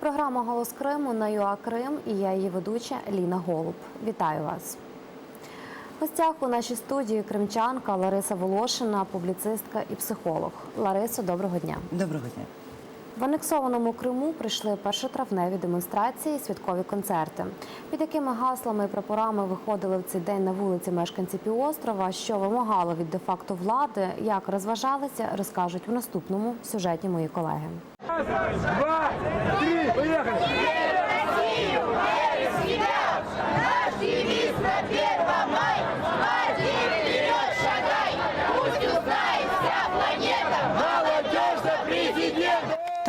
Програма Голос Криму на ЮА Крим і я її ведуча Ліна Голуб. Вітаю вас. В гостях у нашій студії кримчанка Лариса Волошина, публіцистка і психолог. Ларисо, доброго дня. Доброго дня. В анексованому Криму прийшли першотравневі демонстрації, і святкові концерти. Під якими гаслами і прапорами виходили в цей день на вулиці мешканці півострова, що вимагало від де-факто влади, як розважалися, розкажуть у наступному сюжеті мої колеги. Два, три, поехали!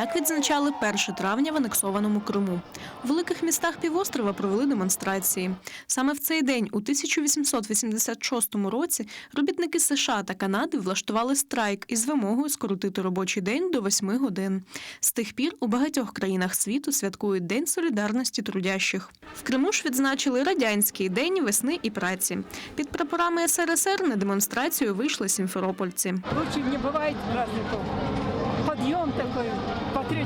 Так відзначали 1 травня в анексованому Криму. У великих містах півострова провели демонстрації. Саме в цей день, у 1886 році, робітники США та Канади влаштували страйк із вимогою скоротити робочий день до 8 годин. З тих пір у багатьох країнах світу святкують День солідарності трудящих. В Криму ж відзначили радянський день весни і праці. Під прапорами СРСР на демонстрацію вийшли сімферопольці. Лучше не бывает праздников. Подъем такой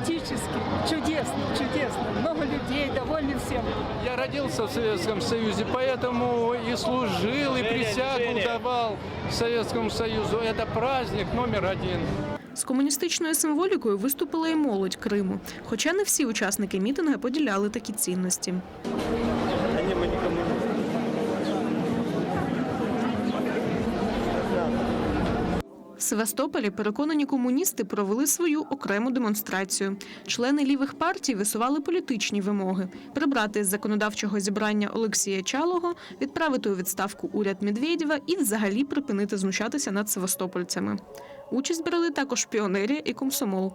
патриотический. Чудесно, чудесно. Много людей, довольны всем. Я родился в Советском Союзе, поэтому и служил, и присягу давал Советскому Союзу. Это праздник номер один. З комуністичною символікою виступила і молодь Криму, хоча не всі учасники мітингу поділяли такі цінності. Севастополі переконані комуністи провели свою окрему демонстрацію. Члени лівих партій висували політичні вимоги: прибрати з законодавчого зібрання Олексія Чалого, відправити у відставку уряд Медведєва і взагалі припинити знущатися над севастопольцями. Участь брали також піонерія і комсомол.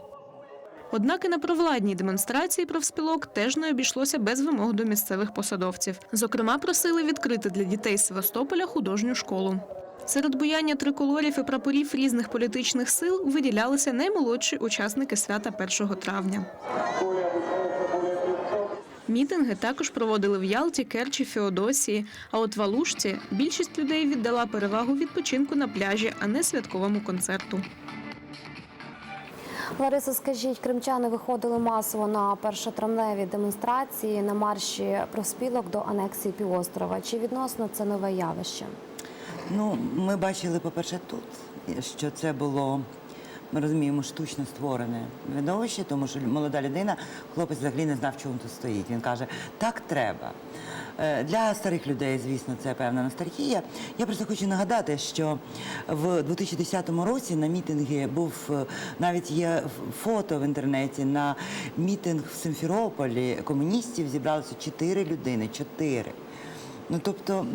Однак і на провладній демонстрації профспілок теж не обійшлося без вимог до місцевих посадовців. Зокрема, просили відкрити для дітей Севастополя художню школу. Серед буяння триколорів і прапорів різних політичних сил виділялися наймолодші учасники свята 1 травня. Мітинги також проводили в Ялті, Керчі, Феодосії. А от в Алушці більшість людей віддала перевагу відпочинку на пляжі, а не святковому концерту. Лариса, скажіть, кримчани виходили масово на першотравневі демонстрації на марші профспілок до анексії півострова. Чи відносно це нове явище? Ну, ми бачили, по-перше, тут, що це було, ми розуміємо, штучно створене видовище, тому що молода людина, хлопець взагалі не знав, чому тут стоїть. Він каже, так треба. Е, Для старих людей, звісно, це певна ностальгія. Я просто хочу нагадати, що в 2010 році на мітинги був е, навіть є фото в інтернеті на мітинг в Симферополі комуністів зібралося чотири людини. Чотири. Ну тобто,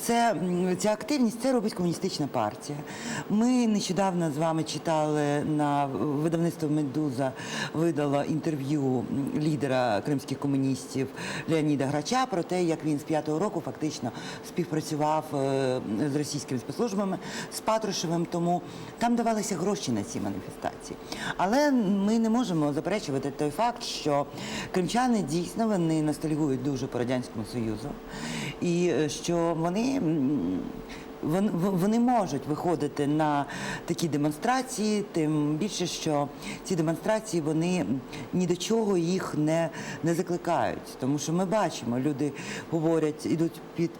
це ця активність це робить комуністична партія. Ми нещодавно з вами читали на видавництво Медуза видало інтерв'ю лідера кримських комуністів Леоніда Грача про те, як він з п'ятого року фактично співпрацював е, з російськими спецслужбами з Патрушевим. Тому там давалися гроші на ці маніфестації. Але ми не можемо заперечувати той факт, що кримчани дійсно вони ностальгують дуже по радянському союзу, е, що вони. Вони можуть виходити на такі демонстрації, тим більше, що ці демонстрації вони ні до чого їх не, не закликають. Тому що ми бачимо, люди говорять, ідуть під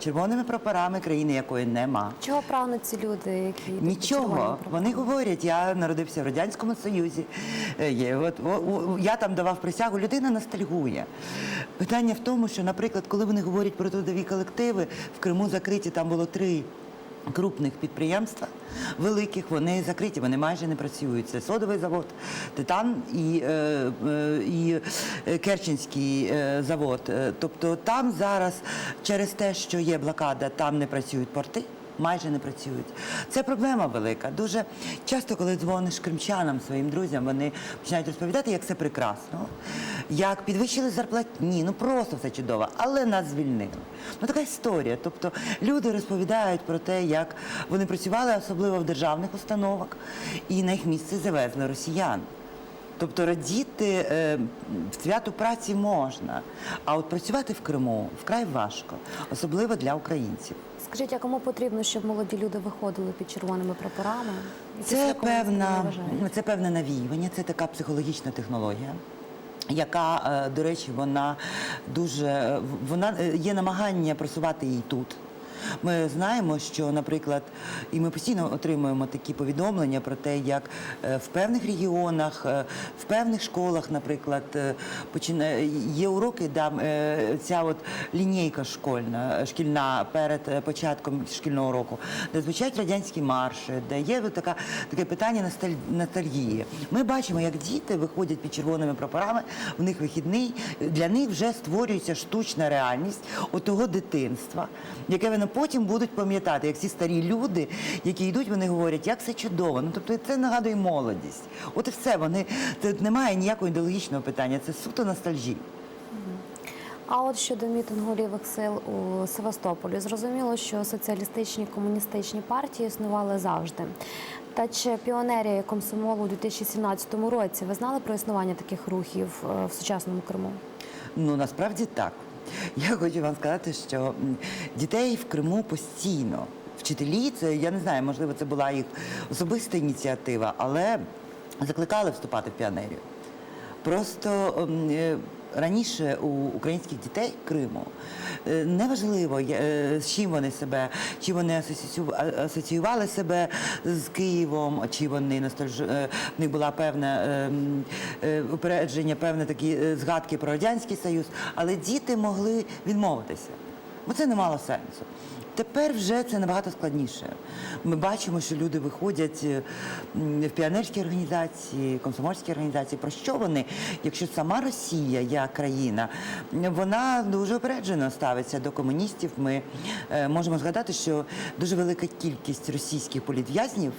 червоними прапорами країни, якої нема. Чого прагнуть ці люди, які йдуть Нічого. прапором? Вони говорять, я народився в Радянському Союзі. е, Є, от, о- о- я там давав присягу, людина ностальгує. Питання в тому, що, наприклад, коли вони говорять про трудові колективи, в Криму закриті там було три. Крупних підприємств великих вони закриті, вони майже не працюють. Це содовий завод, титан і, е, е, і е, Керченський завод. Тобто там зараз через те, що є блокада, там не працюють порти майже не працюють. Це проблема велика. Дуже часто, коли дзвониш кримчанам, своїм друзям, вони починають розповідати, як це прекрасно, як підвищили зарплатні, ну просто все чудово, але нас звільнили. Ну така історія. Тобто люди розповідають про те, як вони працювали, особливо в державних установах, і на їх місце завезли росіян. Тобто радіти е, святу праці можна, а от працювати в Криму вкрай важко, особливо для українців. Скажіть, а кому потрібно, щоб молоді люди виходили під червоними прапорами? І Це певна, це певне навіювання, це така психологічна технологія. яка, е, до речі, вона дуже е, вона е, є намагання просувати її тут. Ми знаємо, що, наприклад, і ми постійно отримуємо такі повідомлення про те, як е, в певних регіонах, е, в певних школах, наприклад, е, є уроки, ця от лінійка школьна, шкільна перед початком шкільного року, де звучать радянські марші, де є така, таке питання носталь- ностальгії. Ми бачимо, як діти виходять під червоними прапорами, в них вихідний, для них вже створюється штучна реальність отого дитинства, яке вони потім будуть пам'ятати, як ці старі люди, які йдуть, вони говорять, як це чудово. Ну тобто це нагадує молодість. От і все. Вони тут немає ніякого ідеологічного питання, це суто ностальжі. А от щодо мітингу лівих сил у Севастополі, зрозуміло, що соціалістичні комуністичні партії існували завжди. Та чи піонерія комсомолу у 2017 році ви знали про існування таких рухів е, в сучасному Криму? Ну насправді так. Я хочу вам сказати, що дітей в Криму постійно. Вчителі, це я не знаю, можливо, це була їх особиста ініціатива, але закликали вступати в піонерію. Просто е, раніше у українських дітей Криму е, неважливо, е, з чим вони себе, чи вони асоціювали себе з Києвом, чи вони ностальж... е, в них була певне упередження, певне такі згадки про радянський союз, але діти могли відмовитися, бо це не мало сенсу. Тепер вже це набагато складніше. Ми бачимо, що люди виходять е, в піонерські організації, комсомольські організації. Про що вони, якщо сама Росія, як країна, вона дуже упереджено ставиться до комуністів. Ми е, можемо згадати, що дуже велика кількість російських політв'язнів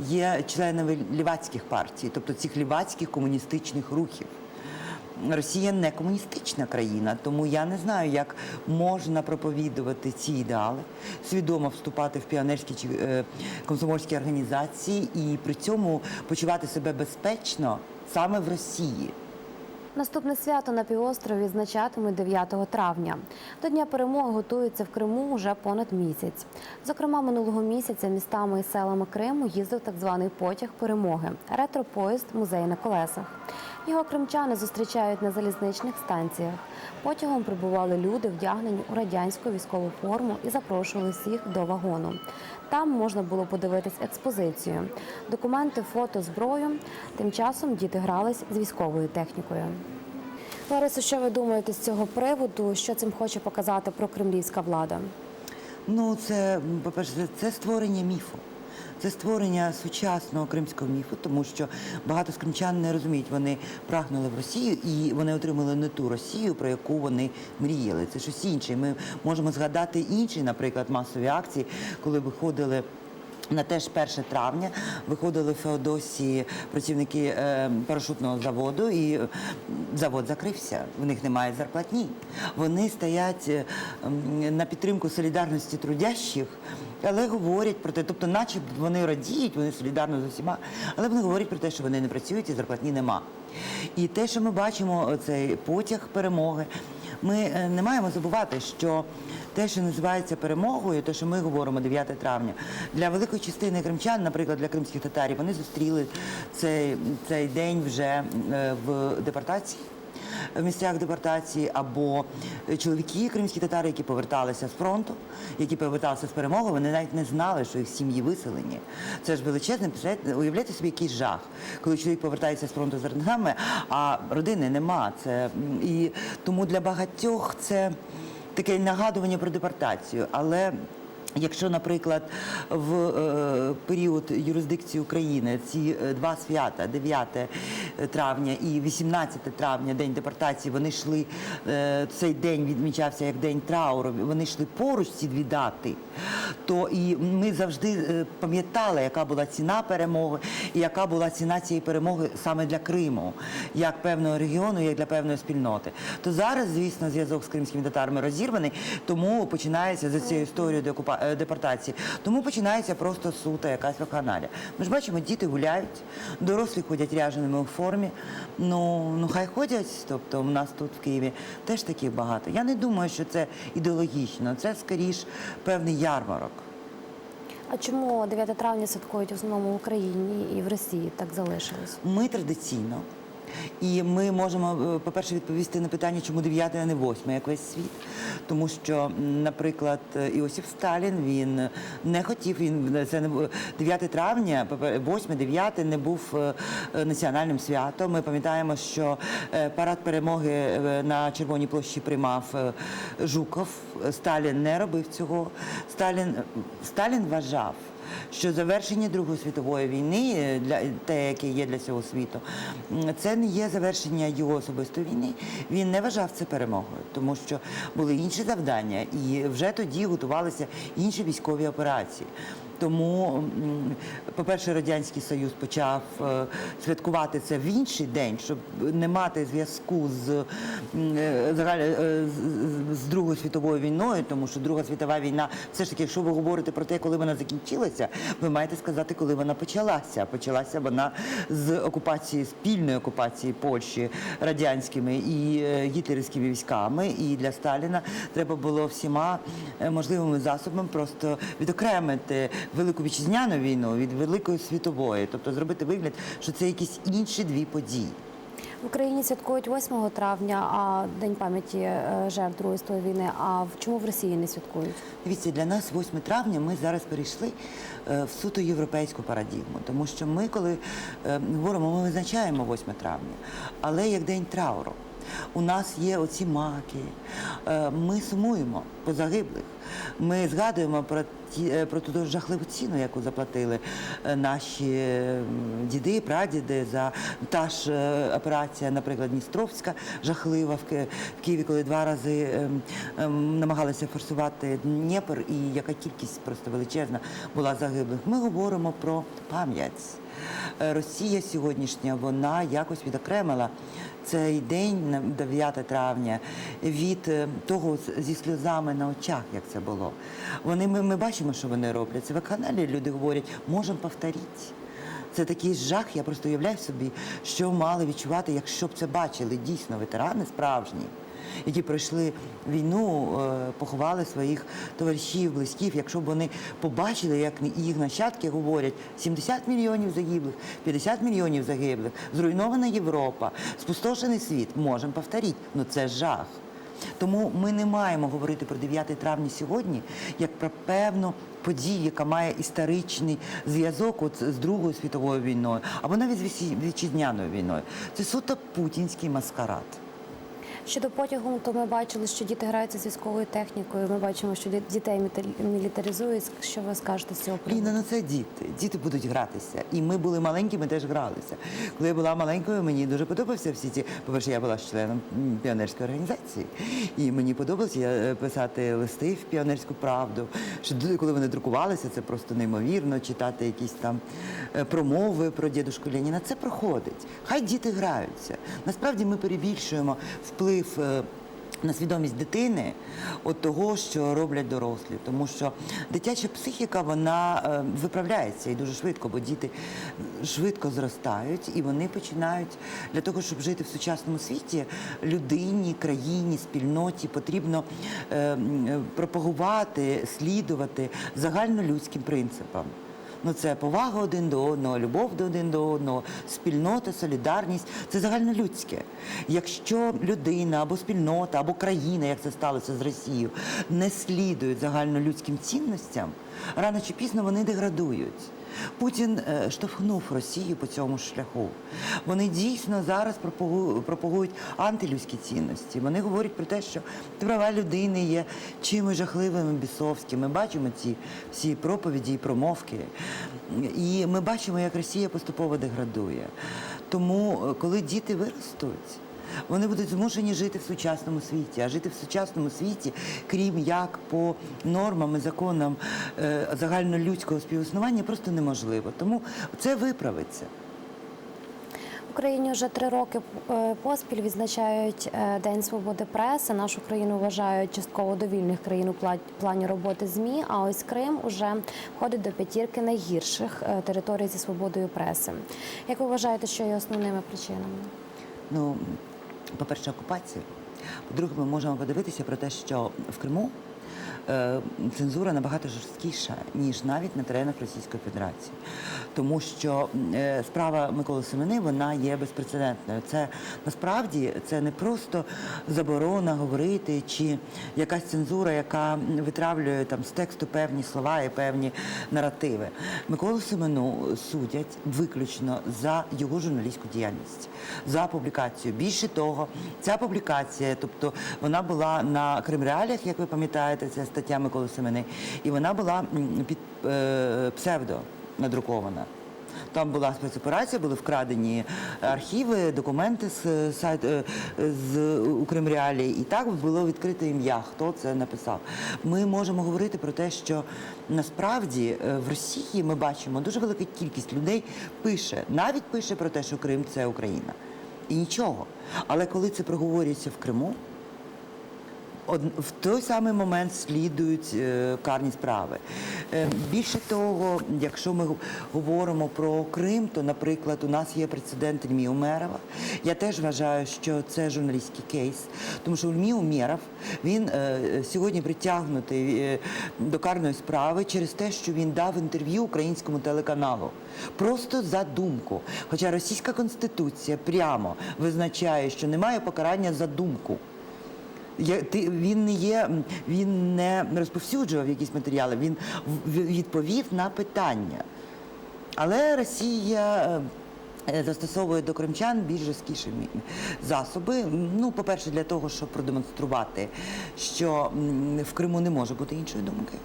є членами лівацьких партій, тобто цих лівацьких комуністичних рухів. Росія не комуністична країна, тому я не знаю, як можна проповідувати ці ідеали, свідомо вступати в піонерські чи е, комсомольські організації і при цьому почувати себе безпечно саме в Росії. Наступне свято на півострові відзначатимуть 9 травня. До Дня перемоги готуються в Криму вже понад місяць. Зокрема, минулого місяця містами і селами Криму їздив так званий потяг перемоги ретропоїзд музей на колесах. Його кримчани зустрічають на залізничних станціях. Потягом прибували люди, вдягнені у радянську військову форму, і запрошували всіх до вагону. Там можна було подивитись експозицію, документи, фото, зброю. Тим часом діти грались з військовою технікою. Ларисо, що ви думаєте з цього приводу? Що цим хоче показати прокремлівська влада? Ну, це, по-перше, це- це створення міфу. Це створення сучасного кримського міфу, тому що багато з кримчан не розуміють, вони прагнули в Росію і вони отримали не ту Росію, про яку вони мріяли. Це щось інше. Ми можемо згадати інші, наприклад, масові акції, коли виходили. На теж 1 травня виходили в Феодосії працівники е, парашутного заводу, і завод закрився. В них немає зарплатні. Вони стоять е, на підтримку солідарності трудящих, але говорять про те, тобто, наче вони радіють, вони солідарно з усіма, але вони говорять про те, що вони не працюють і зарплатні нема. І те, що ми бачимо, цей потяг перемоги, ми е, не маємо забувати, що те, що називається перемогою, те, що ми говоримо 9 травня, для великої частини кримчан, наприклад, для кримських татарів, вони зустріли цей, цей день вже е, в депортації. В місцях депортації або чоловіки, кримські татари, які поверталися з фронту, які поверталися з перемоги, вони навіть не знали, що їх сім'ї виселені. Це ж величезне, уявляєте собі якийсь жах, коли чоловік повертається з фронту з родинами, а родини нема. Це і тому для багатьох це таке нагадування про депортацію. Але Якщо, наприклад, в е, період юрисдикції України ці е, два свята, 9 травня і 18 травня, день депортації, вони йшли, е, цей день відмічався як день трауру, вони йшли поруч ці дві дати, то і ми завжди е, пам'ятали, яка була ціна перемоги і яка була ціна цієї перемоги саме для Криму, як певного регіону, як для певної спільноти. То зараз, звісно, зв'язок з кримськими татарами розірваний, тому починається за цією історією е, депортації. Тому починається просто сута якась вакханалія. Ми ж бачимо, діти гуляють, дорослі ходять ряженими у формі. Ну, ну хай ходять. Тобто, у нас тут в Києві теж таких багато. Я не думаю, що це ідеологічно, це скоріш певний ярмарок. А чому 9 травня святкують в основному в Україні і в Росії так залишилось? Ми традиційно І ми можемо, е, по-перше, відповісти на питання, чому 9, а не 8, як весь світ. Тому що, наприклад, е, Іосиф Сталін він не хотів, він це не бу- 9 травня, 8, 9 не був е, е, національним святом. Ми пам'ятаємо, що е, парад перемоги е, на Червоній площі приймав е, Жуков. Сталін не робив цього. Сталін, Сталін вважав що завершення Другої світової війни е, для те, яке є для цього світу, це не є завершення його особистої війни. Він не вважав це перемогою, тому що були інші завдання, і вже тоді готувалися інші військові операції. Тому, по-перше, Радянський Союз почав е, святкувати це в інший день, щоб не мати зв'язку е, е, з- з- Другою світовою війною, тому що Друга світова війна, все ж таки, якщо ви говорите про те, коли вона закінчилася, ви маєте сказати, коли вона почалася. Почалася вона з окупації спільної окупації Польщі радянськими і гітлерівськими військами. І для Сталіна треба було всіма можливими засобами просто відокремити велику вітчизняну війну від великої світової, тобто зробити вигляд, що це якісь інші дві події. В Україні святкують 8 травня, а День пам'яті е, жертв Другої світової війни. А чому в Росії не святкують? Дивіться, для нас 8 травня ми зараз перейшли е, в суто європейську парадігму, тому що ми, коли е, говоримо, ми визначаємо 8 травня, але як день трауру. У нас є оці маки, ми сумуємо по загиблих. Ми згадуємо про ті е, про ту жахливу ціну, яку заплатили е, наші е, діди, прадіди за та ж операція, наприклад, Дністровська, жахлива в Києві, коли два рази ем, ем, намагалися форсувати Дніпр, і яка кількість просто величезна була загиблих. Ми говоримо про пам'ять. Росія сьогоднішня вона якось відокремила цей день, 9 травня, від того зі сльозами на очах, як це було. Вони ми, ми бачимо, що вони роблять. Це в каналі люди говорять, можемо повторити. Це такий жах, я просто уявляю собі, що мали відчувати, якщо б це бачили дійсно ветерани справжні, які пройшли війну, е, поховали своїх товаришів, близьких, якщо б вони побачили, як їх нащадки говорять, 70 мільйонів загиблих, 50 мільйонів загиблих, зруйнована Європа, спустошений світ, можемо повторити. Ну це жах. Тому ми не маємо говорити про 9 травня сьогодні як про певну подію, яка має історичний зв'язок от з Другою світовою війною або навіть з вітчизняною війною. Це суто путінський маскарад. Щодо потягу, то ми бачили, що діти граються з військовою технікою. Ми бачимо, що дітей мілітаризують. Що ви скажете з цього приводу? Ліна, ну це діти. Діти будуть гратися. І ми були маленькі, ми теж гралися. Коли я була маленькою, мені дуже подобався всі ці. По-перше, я була членом піонерської організації. І мені подобалося е, писати листи в піонерську правду. Що коли вони друкувалися, це просто неймовірно, читати якісь там е, промови про дідушку Леніна. Це проходить. Хай діти граються. Насправді ми перебільшуємо вплив. Е, на свідомість дитини от того, що роблять дорослі, тому що дитяча психіка вона е, виправляється і дуже швидко, бо діти швидко зростають і вони починають для того, щоб жити в сучасному світі, людині, країні, спільноті потрібно е, пропагувати, слідувати загальнолюдським принципам. Ну, це повага один до одного, любов до один до одного, спільнота, солідарність це загальнолюдське. Якщо людина або спільнота, або країна, як це сталося з Росією, не слідують загальнолюдським цінностям, рано чи пізно вони деградують. Путін е, штовхнув Росію по цьому шляху. Вони дійсно зараз пропагу- пропагують антилюдські цінності. Вони говорять про те, що права людини є чимось жахливим і бісовським. Ми бачимо ці всі проповіді і промовки. І ми бачимо, як Росія поступово деградує. Тому, е, коли діти виростуть, вони будуть змушені жити в сучасному світі. А жити в сучасному світі, крім як по нормам і законам е, загальнолюдського співіснування, просто неможливо. Тому це виправиться. Україні вже три роки е, поспіль відзначають е, День свободи преси. Нашу країну вважають частково довільних країн у пла- плані роботи ЗМІ. А ось Крим уже входить до п'ятірки найгірших територій зі свободою преси. Як ви вважаєте, що є основними причинами? Ну, по-перше, окупація. По-друге, ми можемо подивитися про те, що в Криму цензура набагато жорсткіша, ніж навіть на теренах Російської Федерації. Тому що е, справа Миколи Семени вона є безпрецедентною. Це насправді це не просто заборона говорити чи якась цензура, яка витравлює там з тексту певні слова і певні наративи. Миколу Семену судять виключно за його журналістську діяльність, за публікацію. Більше того, ця публікація, тобто вона була на Кримреаліях, як ви пам'ятаєте, це стаття Миколи Семени, і вона була під е, псевдо надрукована. Там була спецоперація, були вкрадені архіви, документи з сайт е, з Укрремреалії, і так було відкрите ім'я, хто це написав. Ми можемо говорити про те, що насправді е, в Росії ми бачимо дуже велика кількість людей пише, навіть пише про те, що Крим це Україна. І нічого. Але коли це проговорюється в Криму, в той самий момент слідують е, карні справи. Е, більше того, якщо ми говоримо про Крим, то, наприклад, у нас є прецедент Ільмі Умерова. Я теж вважаю, що це журналістський кейс, тому що Ільмі Умєров, він е, сьогодні притягнутий до карної справи через те, що він дав інтерв'ю українському телеканалу. Просто за думку. Хоча російська конституція прямо визначає, що немає покарання за думку. Я, ти, він не є, він не розповсюджував якісь матеріали, він відповів на питання. Але Росія е, застосовує до кримчан більш жорсткіші засоби. Ну, по-перше, для того, щоб продемонструвати, що в Криму не може бути іншої думки,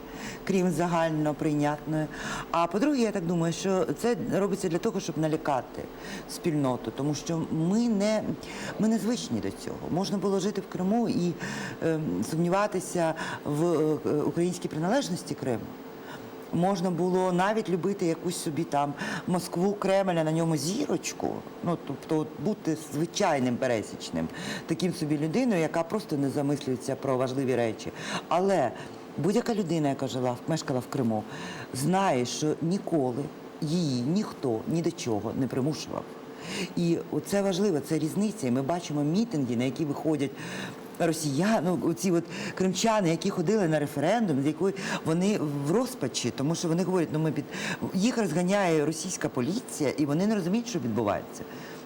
крім загально прийнятної. А по-друге, я так думаю, що це робиться для того, щоб налякати спільноту, тому що ми не, ми не звичні до цього. Можна було жити в Криму і е, сумніватися в е, українській приналежності Криму. Можна було навіть любити якусь собі там Москву, Кремль, а на ньому зірочку. Ну тобто бути звичайним пересічним, таким собі людиною, яка просто не замислюється про важливі речі. Але будь-яка людина, яка жила, мешкала в Криму, знає, що ніколи її ніхто ні до чого не примушував. І це важливо, це різниця. І ми бачимо мітинги, на які виходять росіяни, ну, ці от кримчани, які ходили на референдум, з якої вони в розпачі, тому що вони говорять, ну ми під їх розганяє російська поліція, і вони не розуміють, що відбувається.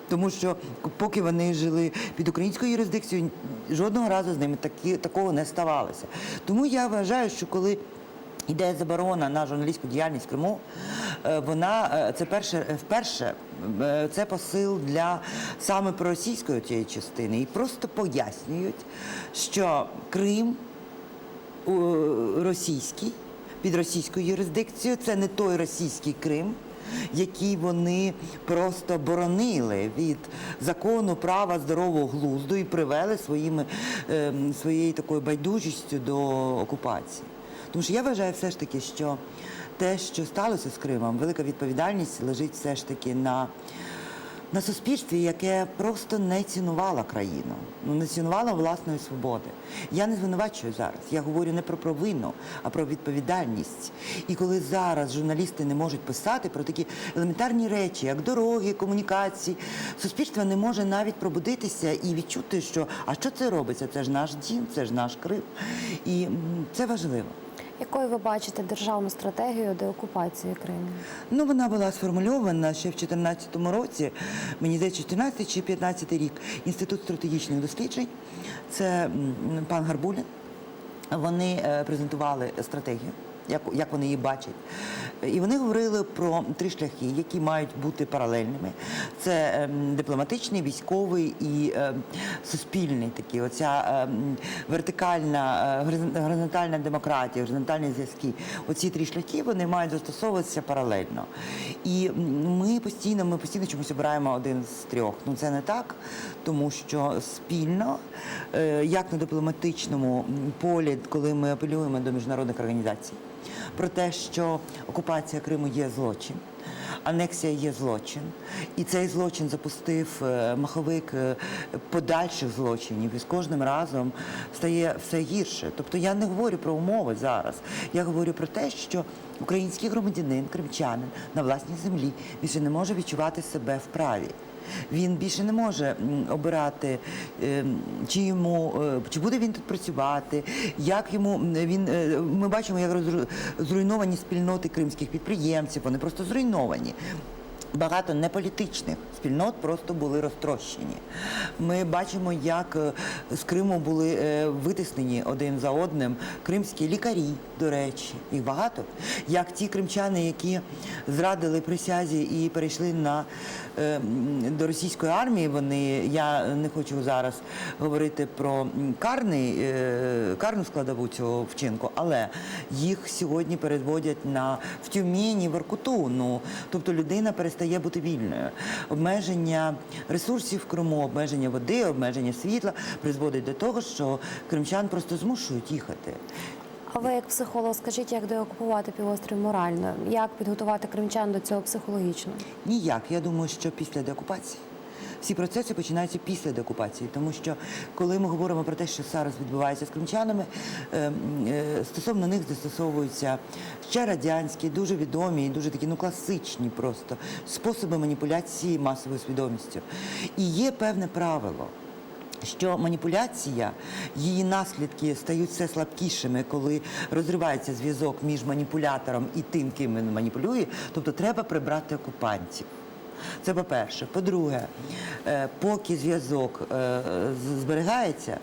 Тому що поки вони жили під українською юрисдикцією, жодного разу з ними такі, такого не ставалося. Тому я вважаю, що коли Йде заборона на журналістську діяльність в Криму. е, Вона е, це перше вперше е, це посил для саме проросійської цієї частини. І просто пояснюють, що Крим російський під російською юрисдикцією це не той російський Крим. Який вони просто боронили від закону права здорового глузду і привели своїми, е, своєю такою байдужістю до окупації. Тому що я вважаю все ж таки, що те, що сталося з Кримом, велика відповідальність лежить все ж таки на, на суспільстві, яке просто не цінувало країну, ну не цінувало власної свободи. Я не звинувачую зараз. Я говорю не про провину, а про відповідальність. І коли зараз журналісти не можуть писати про такі елементарні речі, як дороги, комунікації, суспільство не може навіть пробудитися і відчути, що а що це робиться? Це ж наш дім, це ж наш Крим. І це важливо. Якою ви бачите державну стратегію деокупації Криму? Ну, вона була сформульована ще в 2014 році, мені здається, 14 чи 15 рік. Інститут стратегічних досліджень. Це пан Гарбулін. Вони е, презентували стратегію, як, як вони її бачать. І вони говорили про три шляхи, які мають бути паралельними. Це ем, дипломатичний, військовий і ем, суспільний такий. Оця ем, вертикальна, е, горизонтальна демократія, горизонтальні зв'язки. Оці три шляхи вони мають застосовуватися паралельно. І ми постійно, ми постійно чомусь обираємо один з трьох. Ну це не так, тому що спільно, е, як на дипломатичному полі, коли ми апелюємо до міжнародних організацій, про те, що окупація Криму є злочин. Анексія є злочин, і цей злочин запустив е, маховик е, подальших злочинів, і з кожним разом стає все гірше. Тобто я не говорю про умови зараз. Я говорю про те, що український громадянин, кримчанин на власній землі більше не може відчувати себе вправі. Він більше не може обирати, е, чи йому е, чи буде він тут працювати, як йому він. е, Ми бачимо, як зруйновані спільноти кримських підприємців. Вони просто зруйновані. Багато неполітичних спільнот просто були розтрощені. Ми бачимо, як е, з Криму були е, витиснені один за одним кримські лікарі, до речі, їх багато. Як ті кримчани, які зрадили присязі і перейшли на е, до російської армії, вони я не хочу зараз говорити про карний, карну складову цього вчинку, але їх сьогодні переводять на в Тюмені, в Воркуту. Ну тобто людина перестає бути вільною. Обмеження ресурсів в Криму, обмеження води, обмеження світла призводить до того, що кримчан просто змушують їхати. А ви як психолог, скажіть, як деокупувати півострів морально? Як підготувати кримчан до цього психологічно? Ніяк. Я думаю, що після деокупації. Всі процеси починаються після деокупації, тому що коли ми говоримо про те, що зараз відбувається з кримчанами, е, е, стосовно них застосовуються ще радянські, дуже відомі і дуже такі ну класичні просто способи маніпуляції масовою свідомістю. І є певне правило. Що маніпуляція, її наслідки стають все слабкішими, коли розривається зв'язок між маніпулятором і тим, ким він маніпулює. Тобто треба прибрати окупантів. Це по-перше. По-друге, е, поки зв'язок е, зберігається,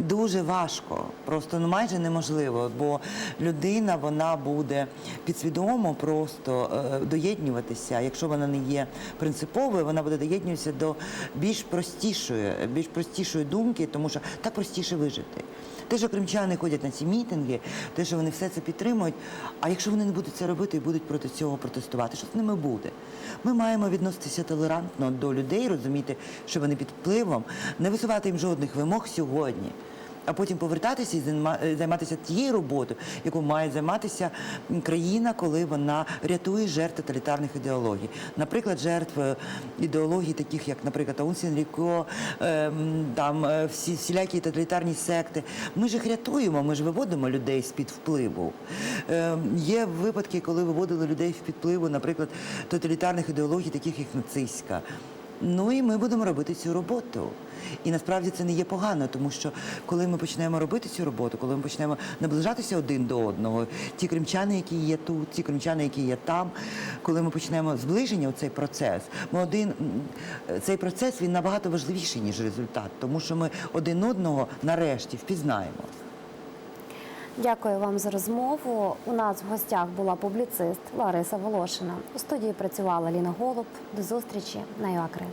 дуже важко, просто ну майже неможливо, бо людина вона буде підсвідомо просто е, доєднюватися. Якщо вона не є принциповою, вона буде доєднюватися до більш простішої, більш простішої думки, тому що так простіше вижити. Те, що кримчани ходять на ці мітинги, те, що вони все це підтримують. А якщо вони не будуть це робити і будуть проти цього протестувати, що з ними буде? Ми маємо відноситися толерантно до людей, розуміти, що вони під впливом, не висувати їм жодних вимог сьогодні. А потім повертатися і е, займатися тією роботою, яку має займатися країна, коли вона рятує жертв тоталітарних ідеологій. Наприклад, жертв е, ідеологій, таких як, наприклад, Аун Сінріко, е, там е, всі всілякі тоталітарні секти. Ми ж їх рятуємо, ми ж виводимо людей з під впливу. Е, Є випадки, коли виводили людей з під впливу, наприклад, тоталітарних ідеологій, таких як нацистська. Ну і ми будемо робити цю роботу. І насправді це не є погано, тому що коли ми почнемо робити цю роботу, коли ми почнемо наближатися один до одного, ті кримчани, які є тут, ті кримчани, які є там, коли ми почнемо зближення у цей процес, ми один цей процес він набагато важливіший ніж результат, тому що ми один одного нарешті впізнаємо. Дякую вам за розмову. У нас в гостях була публіцист Лариса Волошина. У студії працювала Ліна Голуб. До зустрічі на ЮАКРИН.